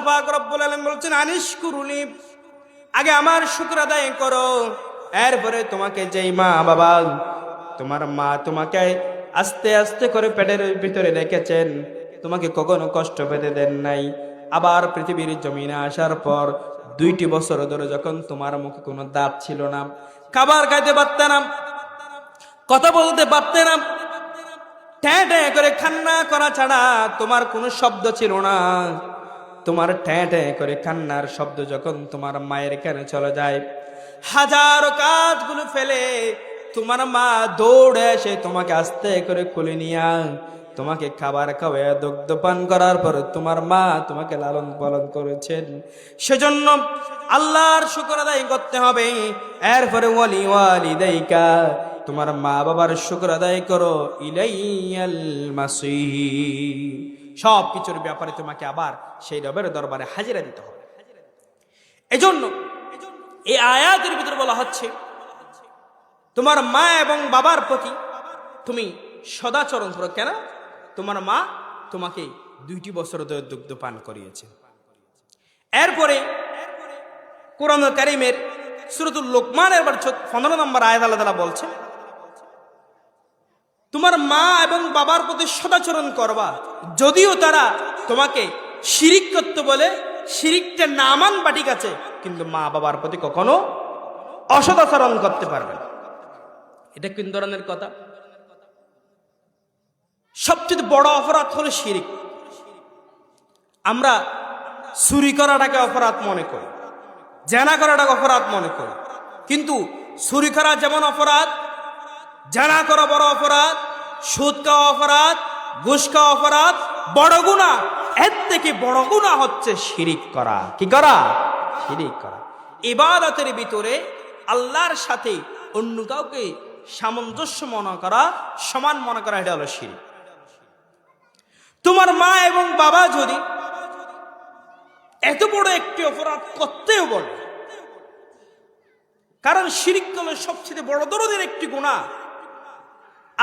আল্লাহ পাক রব্বুল আলামিন বলছেন আনিশ কুরুলি আগে আমার শুকর আদায় করো। এরপরে তোমাকে যেই মা বাবা, তোমার মা তোমাকে আস্তে আস্তে করে পেটের ভিতরে রেখেছেন। তোমাকে কখনো কষ্ট পেতে দেন নাই। আবার পৃথিবীর জমিনে আসার পর দুইটি বছর ধরে যখন তোমার মুখে কোনো দাঁত ছিল না, খাবার খাইতে পারতে না, কথা বলতে পারতে না ট্যাঁ ট্যাঁ করে খান্না করা ছাড়া তোমার কোনো শব্দ ছিল না। তোমার ঠ্যাঁ ট্যাঁ করে কান্নার শব্দ যখন তোমার মায়ের কানে চলে যায়, হাজারো কাজগুলো ফেলে তোমার মা দৌড়ে এসে তোমাকে আস্তে করে খুলে নিয়া তোমাকে খাবার খাওয়া দুগ্ধ পান করার পর তোমার মা তোমাকে লালন পালন করেছেন। সেজন্য আল্লাহর শুকর আদায় করতে হবে। এরপরে ওয়ালি ওয়ালি দেইকা তোমার মা বাবার শুকর আদায় করো ইলাইয়াল মাসির সব কিছুর ব্যাপারে তোমাকে আবার সেই রবের দরবারে হাজিরা দিতে হবে। এজন্য এই আয়াতের ভিতরে বলা হচ্ছে, তোমার মা এবং বাবার প্রতি তুমি সদাচরণ করো। কেন? তোমার মা তোমাকে দুইটি বছর ধরে দুগ্ধ পান করিয়েছে। এরপরে কোরআন কারিমের সুরতুল লোকমানের বার পনেরো নম্বর আয়াত আল্লাহ বলছে তোমার মা এবং বাবার প্রতি সদাচরণ করবা। যদিও তারা তোমাকে শিরিক করতে বলে শিরিকটা নামান বাটিক আছে, কিন্তু মা বাবার প্রতি কখনো অসদাচরণ করতে পারবে না। এটা কোন ধরনের কথা? সবচেয়ে বড় অপরাধ হলো শিরিক। আমরা চুরি করাটাকে অপরাধ মনে করি, জেনা করাটাকে অপরাধ মনে করি। কিন্তু চুরি করা যেমন অপরাধ জানা করা বড় অপরাধ, সুদ খাওয়া অপরাধ, ঘুষ খাওয়া অপরাধ, বড় গুণা। এর থেকে বড় গুণা হচ্ছে শিরিক করা। কি করা? শিরিক করা। ইবাদতের ভিতরে আল্লাহর সাথে অন্য কাউকে সামঞ্জস্য মনে করা, সমান মনে করা, এটা হলো শিরিক। তোমার মা এবং বাবা যদি এত বড় একটি অপরাধ করতেও বলে, কারণ শিরিক হলো সবচেয়ে বড় ধরনের একটি গুণা।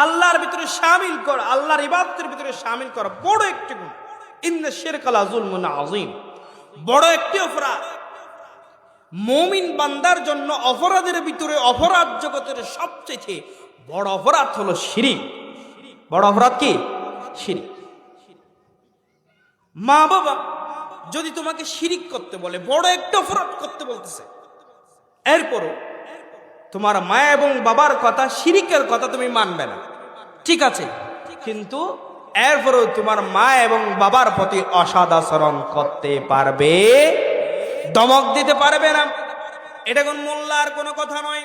আল্লাহর ভিতরে সামিল করা, আল্লাহর ইবাদতের ভিতরে সামিল করা বড় একটি গুণ। ইন্না শিরকালা জুলমুন আজিম বড় একটি অপরাধ। মমিন বান্দার জন্য অপরাধের ভিতরে অপরাধ জগতের সবচেয়ে বড় অপরাধ হলো শিরিক। বড় অপরাধ কি? শিরিক। মা বাবা যদি তোমাকে শিরিক করতে বলে, বড় একটা অপরাধ করতে বলতেছে। এরপরও তোমার মা এবং বাবার কথা, শিরিকের কথা তুমি মানবে না। ঠিক আছে? কিন্তু এরপরেও তোমার মা এবং বাবার প্রতি অসদাচরণ করতে পারবে? দমক দিতে পারবে না। এটা কোন মোল্লার কোনো কথা নয়।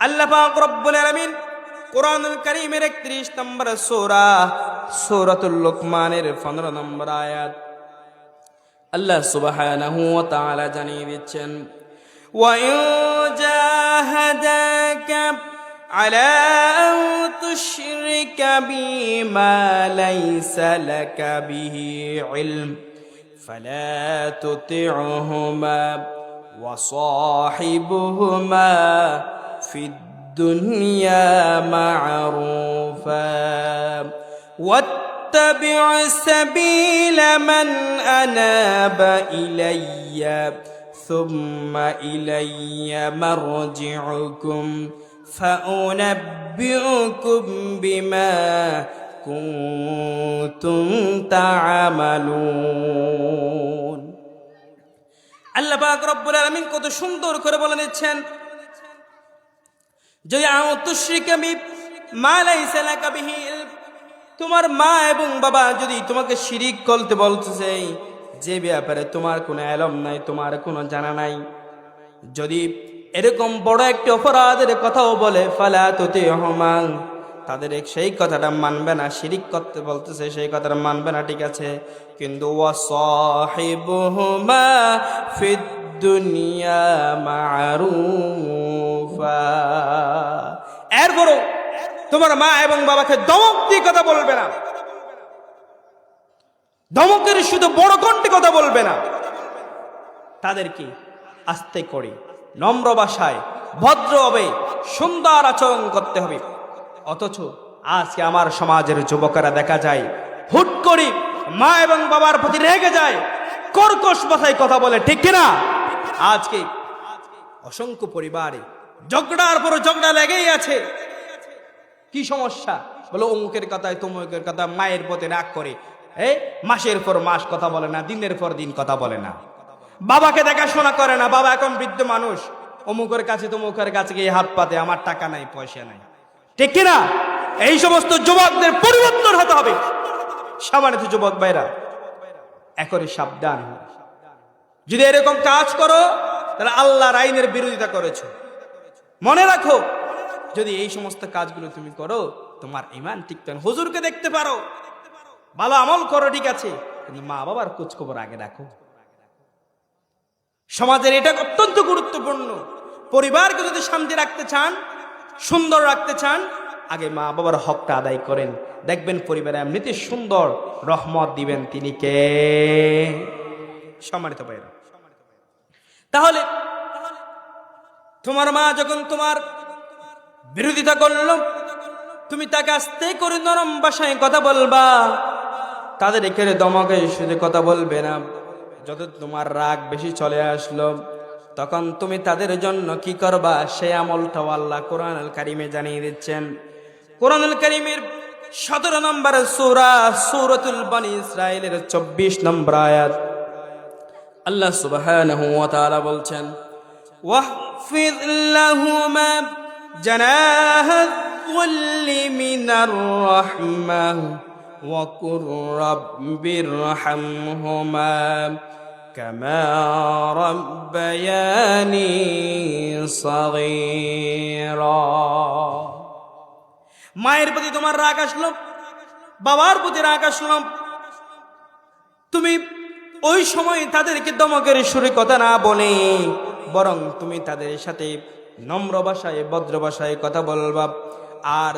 আল্লাহ রব্বুল আলামিন কোরআনুল কারীমের 31 নম্বর সূরা 15 নম্বর আয়াত। আল্লাহ তাআলা জানিয়ে দিচ্ছেন وإن جاهداك على أن تشرك بي ما ليس لك به علم فلا تطعهما وصاحبهما في الدنيا معروفا واتبع سبيل من أناب إليّ ثم إلي مرجعكم فأنبئكم بما كنتم تعملون আল্লাহ পাক রব্বুল আলামিন কত সুন্দর করে বলে দিচ্ছেন যদি আউতুশ্রিকামি মা লাইসা লাকা বিহি ইলম। তোমার মা এবং বাবা যদি তোমাকে শিরিক করতে বলতেছে যে ব্যাপারে তোমার কোনো এলম নাই, তোমার কোনো জানা নাই। যদি এরকম বড় একটি অপরাধের কথাও বলে, ফালা তোতে হমান তাদের সেই কথাটা মানবে না, শিরিক করতে বলতেছে, সেই কথাটা মানবে না, ঠিক আছে। কিন্তু এরপরও তোমার মা এবং বাবাকে দমক দিয়ে কথা বলবে না। ধমকের শুধু বড় কণ্ঠে কথা বলবে না? তাদেরকে আস্তে করে নম্র ভাষায় ভদ্র হবে সুন্দর আচরণ করতে হবে। অথচ আজকে আমার সমাজের যুবকেরা দেখা যায়, হুট করে মা এবং বাবার প্রতি রেগে যায়, কর্কশ ভাষায় কথা বলে, ঠিক কিনা আজকে অসংখ্য পরিবারে ঝগড়ার পর ঝগড়া লেগেই আছে। কি সমস্যা? বলো, অমুকের কথায় তমুকের কথা, মায়ের পথে রাগ করে। এই, মাসের পর মাস কথা বলে না, দিনের পর দিন কথা বলে না। বাবাকে দেখাশোনা করে না, বাবা এখন বৃদ্ধ মানুষ। অমুকের কাছে তমুকের কাছে গিয়ে হাত পাতে, আমার টাকা নাই, পয়সা নাই। ঠিক কিনা? এই সমস্ত যুবকদের পরিবর্তন হতে হবে। সামান্য যুবক ভাইরা একরে সাবধান। যদি এরকম কাজ করো, তাহলে আল্লাহর আইনের বিরোধিতা করেছ। মনে রাখো, যদি এই সমস্ত কাজগুলো তুমি করো, তোমার ইমান ঠিক। হুজুরকে দেখতে পারো। ভালো আমল করো, ঠিক আছে। কিন্তু মা বাবার খোঁজখবর আগে রাখো। সমাজের এটা অত্যন্ত গুরুত্বপূর্ণ। পরিবারকে যদি শান্তি রাখতে চান, সুন্দর রাখতে চান, আগে মা বাবার হকটা আদায় করেন। দেখবেন পরিবারে এমনিতে সুন্দর রহমত দিবেন তিনি কে? সম্মানিত ভাইরা তাহলে, তোমার মা যখন তোমার বিরোধিতা করল, তুমি তাকে আস্তে করে নরম ভাষায় কথা বলবা। তাদের এখানে দমকে শুধু কথা বলবে না যত তোমার রাগ বেশি চলে আসলো তখন তুমি তাদের জন্য কি করবা সে আমলটাও আল্লাহ কোরআন আল কারিমে জানিয়ে দিচ্ছেন কোরআন আল কারিমের সতেরো নম্বর সুরা সুরতুল বানি ইসরায়েলের চব্বিশ নম্বর আয়াত আল্লাহ সুবহানাহু ওয়া তাআলা বলছেন واحفظ لهما جناح الذل من الرحمة وقل رب ارحمهما كما ربياني صغيرا মায়ের প্রতি তোমার রাগ আসলো বাবার প্রতি রাগ আসলো তুমি ওই সময় তাদেরকে দমকের সুরে কথা না বলে বরং তুমি তাদের সাথে নম্র ভাষায় ভদ্র ভাষায় কথা বলবা আর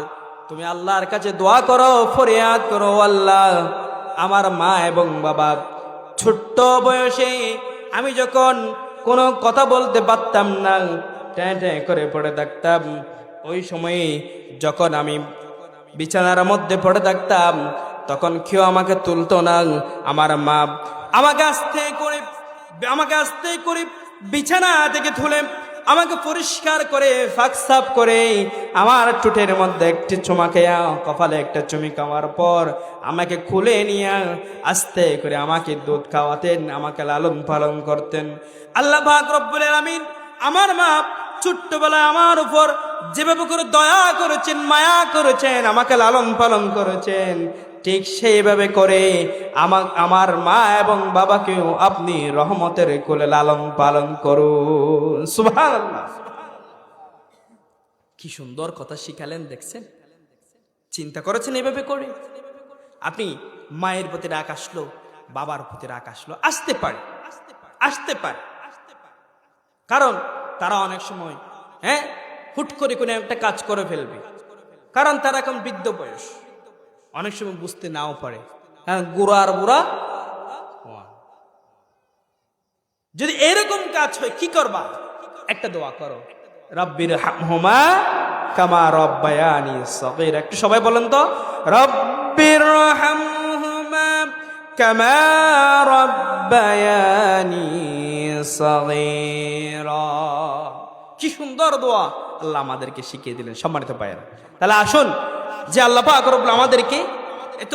তুমি আল্লাহর কাছে দোয়া করো, ফরিয়াদ করো, আল্লাহ আমার মা এবং বাবা ছোট্ট বয়সে আমি যখন কোনো কথা বলতে পারতাম না ট্যাঁ ট্যাঁ করে পড়ে থাকতাম। ওই সময়ে যখন আমি বিছানার মধ্যে পড়ে থাকতাম, তখন কেউ আমাকে তুলতো না, আমার মা আমাকে আস্তে করে, আমাকে আস্তে করে বিছানা থেকে তুলে আমাকে পরিষ্কার করে ফাঁকসাফ করে, আমার টুটের মধ্যে একটি চুমা খেয়া, কপালে একটা চুমি খাওয়ার পর আমাকে খুলে নিয়ে আস্তে করে আমাকে দুধ খাওয়াতেন, আমাকে লালন পালন করতেন। আল্লাহ পাক রব্বুল আমার মা ছোট্টবেলায় আমার উপর যেভাবে করে দয়া করেছেন, মায়া করেছেন, আমাকে লালন পালন করেছেন। ঠিক সেইভাবে করে আমার আমার মা এবং বাবাকেও আপনি রহমতের কোলে লালন পালন করুন। কি সুন্দর কথা শিখালেন দেখছেন? চিন্তা করেছেন এভাবে করে? আপনি মায়ের প্রতি রাগ আসলো, বাবার প্রতি রাগ আসলো, আসতে পারে আসতে পারে। কারণ তারা অনেক সময় হ্যাঁ হুট করে কোনো একটা কাজ করে ফেলবে। কারণ তারা এখন বৃদ্ধ বয়স। অনেক সময় বুঝতে নাও পারে। হ্যাঁ গুড়া আর বুড়া। যদি এরকম কাজ হয়, কি করবা? একটা দোয়া করো। রব্বির হামহুমা কামা রব্বায়ানি সগীরা। একটু সবাই বলেন তো, রব্বির হামহুমা কামা রব্বায়ানি সগীরা। কি সুন্দর দোয়া। আল্লাহ আমাদেরকে শিখিয়ে দিলেন, সম্মানিত পায়েরা তাহলে আসুন যে আল্লাহ পাক রব্বুল আমাদেরকে এত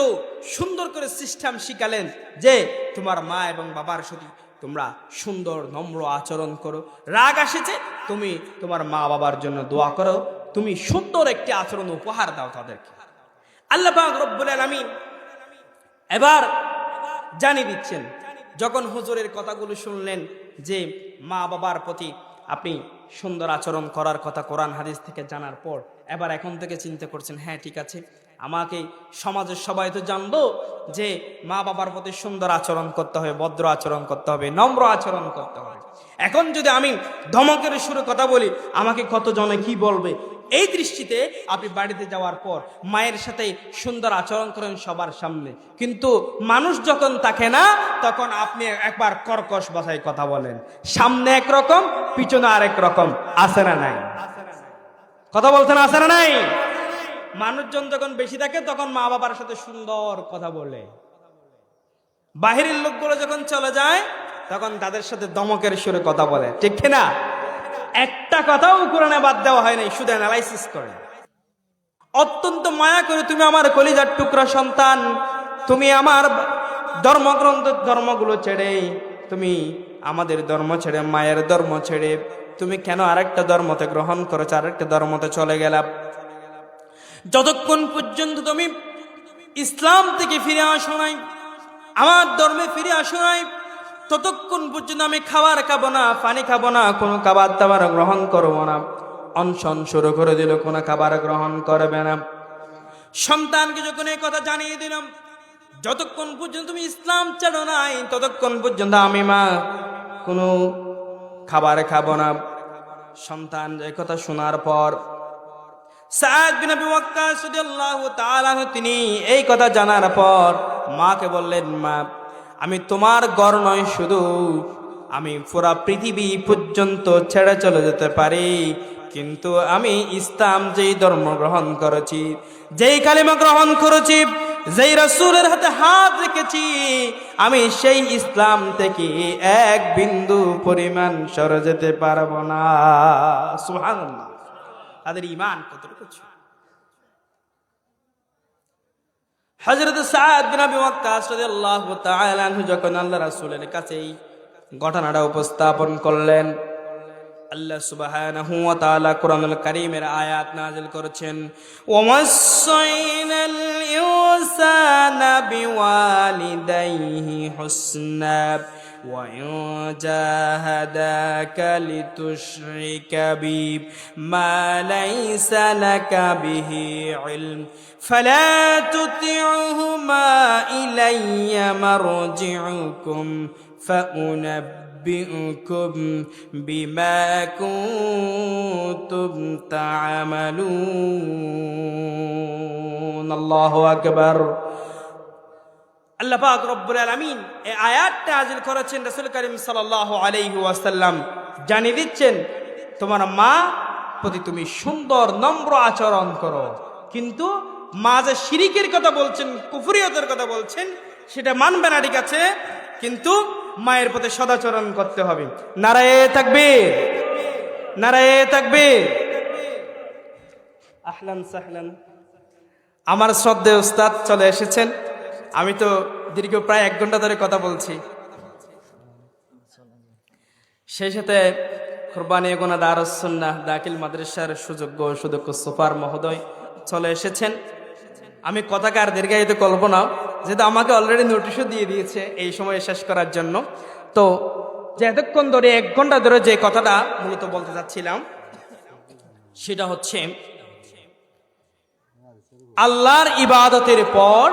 সুন্দর করে সিস্টেম শিখালেন যে তোমার মা এবং বাবার সাথে তোমরা সুন্দর নম্র আচরণ করো। রাগ আসেছে, তুমি তোমার মা বাবার জন্য দোয়া করো। তুমি সুন্দর একটি আচরণ উপহার দাও তাদেরকে। আল্লাহ রব্বুল আলামিন এবার জানিয়ে দিচ্ছেন, যখন হুজুরের কথাগুলো শুনলেন যে মা বাবার প্রতি আপনি সুন্দর আচরণ করার কথা কোরআন হাদিস থেকে জানার পর, এবার এখন থেকে চিন্তা করছেন হ্যাঁ ঠিক আছে, আমাকে সমাজের সবাই তো জানলো যে মা বাবার প্রতি সুন্দর আচরণ করতে হবে, ভদ্র আচরণ করতে হবে, নম্র আচরণ করতে হবে। এখন যদি আমি ধমকের সুরে কথা বলি, আমাকে কতজনে কি বলবে? এই দৃষ্টিতে আপনি বাড়িতে যাওয়ার পর মায়ের সাথে সুন্দর আচরণ করেন সবার সামনে। কিন্তু মানুষ যখন থাকে না, তখন আপনি একবার কর্কশ ভাষায় কথা বলেন। সামনে একরকম পিছনে আরেক রকম। আছে না নাই? কথা বলছেন, আছে না নাই? মানুষজন যখন বেশি থাকে, তখন মা বাবার সাথে সুন্দর কথা বলে। বাহিরের লোকগুলো যখন চলে যায়, তখন তাদের সাথে দমকের সুরে কথা বলে। ঠিক না একটা কথাও কোরআনে বাদ দেওয়া হয় নাই, শুধু অ্যানালাইসিস করে। অত্যন্ত মায়া করে তুমি আমার কলিজার টুকরা সন্তান, তুমি আমার ধর্মগ্রন্থ ধর্মগুলো ছেড়ে, তুমি আমাদের ধর্ম ছেড়ে, মায়ের ধর্ম ছেড়ে, তুমি কেন আরেকটা ধর্মতে গ্রহণ করেছ, আরেকটা ধর্মতে চলে গেলাম যতক্ষণ পর্যন্ত তুমি ইসলাম থেকে ফিরে আসো নাই, আমার ধর্মে ফিরে আসো নাই ততক্ষণ পর্যন্ত আমি খাবার খাব না, পানি খাব না, কোনো খাবার দাবার গ্রহণ করব না। অনশন শুরু করে দিল, কোনো খাবার গ্রহণ করবে না। সন্তানকে যখন এই কথা জানিয়ে দিলাম, যতক্ষণ পর্যন্ত তুমি ইসলাম ছাড়ো নাই, ততক্ষণ পর্যন্ত আমি মা কোনো খাবার খাব না। সন্তান এই কথা শোনার পর তিনি এই কথা জানার পর মাকে বললেন, মা আমি তোমার গড় নয় শুধু, আমি পুরা পৃথিবী পর্যন্ত ছেড়ে চলে যেতে পারি। কিন্তু আমি ইসলাম যেই ধর্ম গ্রহণ করেছি, যেই কালিমা গ্রহণ করেছি, যেই রসুলের হাতে হাত রেখেছি, আমি সেই ইসলাম থেকে এক বিন্দু পরিমাণ সরে যেতে পারব না। সুবহানাল্লাহ। তাদের ইমান কতটুকু ছিল হযরত সাদ বিন আবি ওয়াক্কাস রাদিয়াল্লাহু তাআলা আনহু যখন আল্লাহ রাসুলের কাছে এই ঘটনাটা উপস্থাপন করলেন আল্লাহ সুবহানাহু ওয়া তাআলা কোরআনুল কারীমের আয়াত নাযিল করেছেন ওয়াসাইনাল ইনসানা বিওয়ালিদাইহি হুসনা وإن جاهداك لتشرك بي ما ليس لك به علم فلا تطعهما إلي مرجعكم فأنبئكم بما كنتم تعملون الله أكبر আল্লাহ পাক রব্বুল আলামিন এই আয়াতটা নাযিল করেছেন রাসূল করিম সাল্লাল্লাহু আলাইহি ওয়াসাল্লাম জানিয়ে দিচ্ছেন তোমার মা প্রতি তুমি সুন্দর নম্র আচরণ করো কিন্তু মা যে শিরিকের কথা বলছেন কুফরিয়তের কথা বলছেন সেটা মানবে না ঠিক আছে কিন্তু মায়ের প্রতি সদাচরণ করতে হবে। নারায়ে তাকবীর। নারায়ে তাকবীর। আহলান সাহলান। আমার শ্রদ্ধে উস্তাদ চলে এসেছেন। আমি তো দীর্ঘ প্রায় এক ঘণ্টা ধরে কথা বলছি। সেই সাথে কোরবানি গোনা দারুসন্না দাখিল মাদ্রাসার সুযোগ্য সুদক্ষ সুপার মহোদয় চলে এসেছেন। আমি কথাকে আর দীর্ঘায়িত করব না। যেহেতু আমাকে অলরেডি নোটিশও দিয়ে দিয়েছে এই সময় শেষ করার জন্য। তো যে এতক্ষণ ধরে এক ঘণ্টা ধরে যে কথাটা মূলত বলতে চাচ্ছিলাম সেটা হচ্ছে, আল্লাহর ইবাদতের পর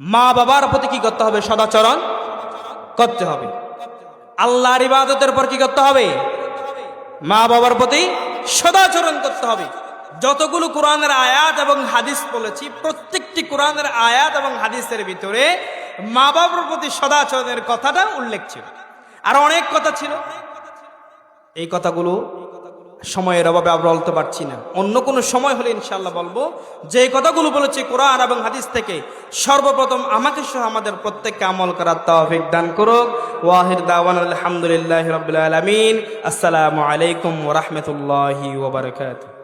মা বাবার প্রতি কি করতে হবে? সদাচরণ করতে হবে। আল্লাহর ইবাদতের পর কি করতে হবে? মা বাবার প্রতি সদাচরণ করতে হবে। যতগুলো কোরআনের আয়াত এবং হাদিস বলেছি প্রত্যেকটি কোরআনের আয়াত এবং হাদিসের ভিতরে মা বাবার প্রতি সদাচরণের কথাটা উল্লেখ ছিল। আর অনেক কথা ছিল। এই কথাগুলো সময়ের অভাবে আমরা বলতে পারছি না। অন্য কোনো সময় হলে ইনশাল্লাহ বলব, যে কথাগুলো বলেছি কোরআন এবং হাদিস থেকে, সর্বপ্রথম আমাকে সহ আমাদের প্রত্যেককে আমল করার তৌফিক দান করুক। ওয়াহির দাওয়ান আলহামদুলিল্লাহ রবিল আলমিন। আসসালামু আলাইকুম ওরহমতুল্লাহি ওবরকাত